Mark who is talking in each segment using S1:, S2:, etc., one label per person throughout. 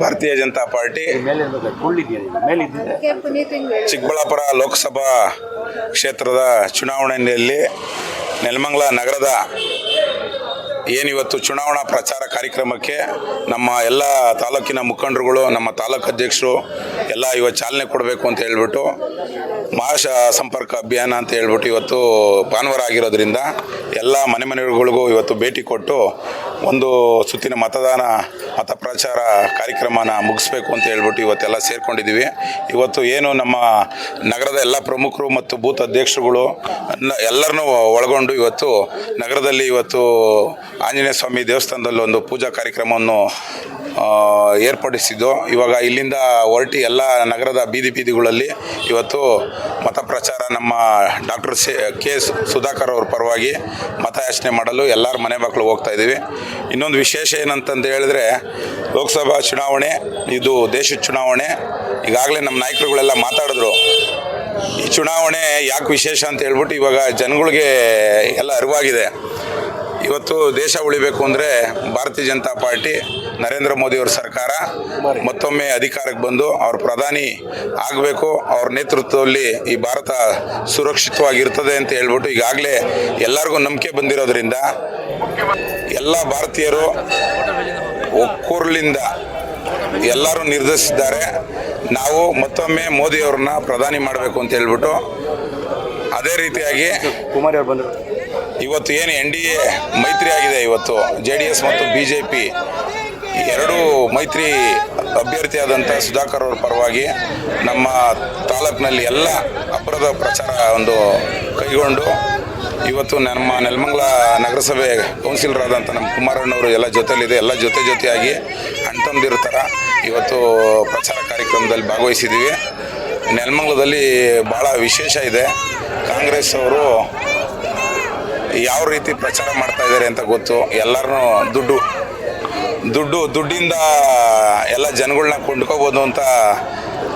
S1: ಭಾರತೀಯ ಜನತಾ ಪಾರ್ಟಿ. ಚಿಕ್ಕಬಳ್ಳಾಪುರ ಲೋಕಸಭಾ ಕ್ಷೇತ್ರದ ಚುನಾವಣೆಯಲ್ಲಿ ನೆಲಮಂಗಲ ನಗರದ ಏನಿವತ್ತು ಚುನಾವಣಾ ಪ್ರಚಾರ ಕಾರ್ಯಕ್ರಮಕ್ಕೆ ನಮ್ಮ ಎಲ್ಲ ತಾಲೂಕಿನ ಮುಖಂಡರುಗಳು, ನಮ್ಮ ತಾಲೂಕು ಅಧ್ಯಕ್ಷರು ಎಲ್ಲ ಇವತ್ತು ಚಾಲನೆ ಕೊಡಬೇಕು ಅಂತ ಹೇಳ್ಬಿಟ್ಟು ಮಹಾಶ ಸಂಪರ್ಕ ಅಭಿಯಾನ ಅಂತ ಹೇಳ್ಬಿಟ್ಟು ಇವತ್ತು ಭಾನುವಾರ ಆಗಿರೋದ್ರಿಂದ ಎಲ್ಲ ಮನೆ ಮನೆಗಳಿಗೂ ಇವತ್ತು ಭೇಟಿ ಕೊಟ್ಟು ಒಂದು ಸುತ್ತಿನ ಮತದಾನ, ಮತ ಪ್ರಚಾರ ಕಾರ್ಯಕ್ರಮನ ಮುಗಿಸ್ಬೇಕು ಅಂತ ಹೇಳ್ಬಿಟ್ಟು ಇವತ್ತೆಲ್ಲ ಸೇರ್ಕೊಂಡಿದ್ದೀವಿ. ಇವತ್ತು ಏನು ನಮ್ಮ ನಗರದ ಎಲ್ಲ ಪ್ರಮುಖರು ಮತ್ತು ಬೂತ್ ಅಧ್ಯಕ್ಷರುಗಳು ಎಲ್ಲರನ್ನೂ ಒಳಗೊಂಡು ಇವತ್ತು ನಗರದಲ್ಲಿ ಇವತ್ತು ಆಂಜನೇಯ ಸ್ವಾಮಿ ದೇವಸ್ಥಾನದಲ್ಲಿ ಒಂದು ಪೂಜಾ ಕಾರ್ಯಕ್ರಮವನ್ನು ಏರ್ಪಡಿಸಿದ್ದು. ಇವಾಗ ಇಲ್ಲಿಂದ ಹೊರಟಿ ಎಲ್ಲ ನಗರದ ಬೀದಿ ಬೀದಿಗಳಲ್ಲಿ ಇವತ್ತು ಮತ ಪ್ರಚಾರ ನಮ್ಮ ಡಾಕ್ಟರ್ ಸಿ, ಕೆ ಸುಧಾಕರ್ ಅವ್ರ ಪರವಾಗಿ ಮತಯಾಚನೆ ಮಾಡಲು ಎಲ್ಲರ ಮನೆ ಮಕ್ಕಳು ಹೋಗ್ತಾ ಇದ್ದೀವಿ. ಇನ್ನೊಂದು ವಿಶೇಷ ಏನಂತಂದು ಹೇಳಿದ್ರೆ, ಲೋಕಸಭಾ ಚುನಾವಣೆ, ಇದು ದೇಶದ ಚುನಾವಣೆ. ಈಗಾಗಲೇ ನಮ್ಮ ನಾಯಕರುಗಳೆಲ್ಲ ಮಾತಾಡಿದ್ರು, ಈ ಚುನಾವಣೆ ಯಾಕೆ ವಿಶೇಷ ಅಂತ ಹೇಳ್ಬಿಟ್ಟು ಇವಾಗ ಜನಗಳಿಗೆ ಎಲ್ಲ ಅರಿವಾಗಿದೆ. ಇವತ್ತು ದೇಶ ಉಳಿಬೇಕು ಅಂದರೆ ಭಾರತೀಯ ಜನತಾ ಪಾರ್ಟಿ, ನರೇಂದ್ರ ಮೋದಿಯವ್ರ ಸರ್ಕಾರ, ಮತ್ತೊಮ್ಮೆ ಅಧಿಕಾರಕ್ಕೆ ಬಂದು ಅವ್ರ ಪ್ರಧಾನಿ ಆಗಬೇಕು, ಅವ್ರ ನೇತೃತ್ವದಲ್ಲಿ ಈ ಭಾರತ ಸುರಕ್ಷಿತವಾಗಿರ್ತದೆ ಅಂತ ಹೇಳ್ಬಿಟ್ಟು ಈಗಾಗಲೇ ಎಲ್ಲರಿಗೂ ನಂಬಿಕೆ ಬಂದಿರೋದ್ರಿಂದ ಎಲ್ಲ ಭಾರತೀಯರು ಒಕ್ಕೂರ್ಲಿಂದ ಎಲ್ಲರೂ ನಿರ್ಧರಿಸಿದ್ದಾರೆ. ನಾವು ಮತ್ತೊಮ್ಮೆ ಮೋದಿಯವ್ರನ್ನ ಪ್ರಧಾನಿ ಮಾಡಬೇಕು ಅಂತ ಹೇಳ್ಬಿಟ್ಟು ಅದೇ ರೀತಿಯಾಗಿ
S2: ಕುಮಾರಿ ಅವ್ರು ಬಂದರು?
S1: ಇವತ್ತು ಏನು ಎನ್ ಡಿ ಎ ಮೈತ್ರಿ ಆಗಿದೆ ಇವತ್ತು, ಜೆ ಡಿ ಎಸ್ ಮತ್ತು ಬಿ ಜೆ ಪಿ. ಎರಡೂ ಮೈತ್ರಿ ಅಭ್ಯರ್ಥಿಯಾದಂಥ ಸುಧಾಕರ್ ಅವರ ಪರವಾಗಿ ನಮ್ಮ ತಾಲೂಕಿನಲ್ಲಿ ಎಲ್ಲ ಅಪರದ ಪ್ರಚಾರ ಒಂದು ಕೈಗೊಂಡು ಇವತ್ತು ನಮ್ಮ ನೆಲಮಂಗಲ ನಗರಸಭೆ ಕೌನ್ಸಿಲರ್ ಆದಂಥ ನಮ್ಮ ಕುಮಾರಣ್ಣವರು ಎಲ್ಲ ಜೊತೆಲಿದೆ ಎಲ್ಲ ಜೊತೆ ಜೊತೆಯಾಗಿ ಅಣ್ತಂದಿರ ಥರ ಇವತ್ತು ಪ್ರಚಾರ ಕಾರ್ಯಕ್ರಮದಲ್ಲಿ ಭಾಗವಹಿಸಿದ್ದೀವಿ. ನೆಲಮಂಗಲದಲ್ಲಿ ಭಾಳ ವಿಶೇಷ ಇದೆ. ಕಾಂಗ್ರೆಸ್ ಅವರು ಯಾವ ರೀತಿ ಪ್ರಚಾರ ಮಾಡ್ತಾ ಇದ್ದಾರೆ ಅಂತ ಗೊತ್ತು. ಎಲ್ಲರೂ ದುಡ್ಡು ದುಡ್ಡು, ದುಡ್ಡಿಂದ ಎಲ್ಲ ಜನಗಳನ್ನ ಕೊಂಡ್ಕೋಬೋದು ಅಂತ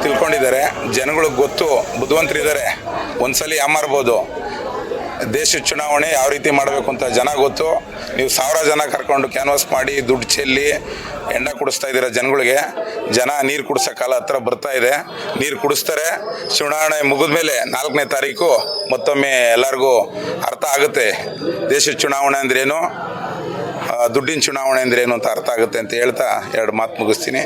S1: ತಿಳ್ಕೊಂಡಿದ್ದಾರೆ. ಜನಗಳಿಗೆ ಗೊತ್ತು, ಬುದ್ಧಿವಂತರಿದ್ದಾರೆ. ಒಂದ್ಸಲಿ ಯಾಮಾರ್ಬೋದು. ದೇಶದ ಚುನಾವಣೆ ಯಾವ ರೀತಿ ಮಾಡಬೇಕು ಅಂತ ಜನ ಗೊತ್ತು. ನೀವು ಸಾವಿರ ಜನ ಕರ್ಕೊಂಡು ಕ್ಯಾನ್ವಾಸ್ ಮಾಡಿ, ದುಡ್ಡು ಚೆಲ್ಲಿ ಎಂಡ ಕುಡಿಸ್ತಾ ಇದ್ದೀರ ಜನಗಳಿಗೆ. ಜನ ನೀರು ಕುಡಿಸೋ ಕಾಲ ಹತ್ರ ಬರ್ತಾ ಇದೆ. ನೀರು ಕುಡಿಸ್ತಾರೆ. ಚುನಾವಣೆ ಮುಗಿದ ಮೇಲೆ ನಾಲ್ಕನೇ ತಾರೀಕು ಮತ್ತೊಮ್ಮೆ ಎಲ್ಲರಿಗೂ ಅರ್ಥ ಆಗುತ್ತೆ. ದೇಶದ ಚುನಾವಣೆ ಅಂದ್ರೇನು ದುಡ್ಡಿನ ಚುನಾವಣೆ ಅಂದ್ರೇನು ಅಂತ ಅರ್ಥ ಆಗುತ್ತೆ ಅಂತ ಹೇಳ್ತಾ ಎರಡು ಮಾತು ಮುಗಿಸ್ತೀನಿ.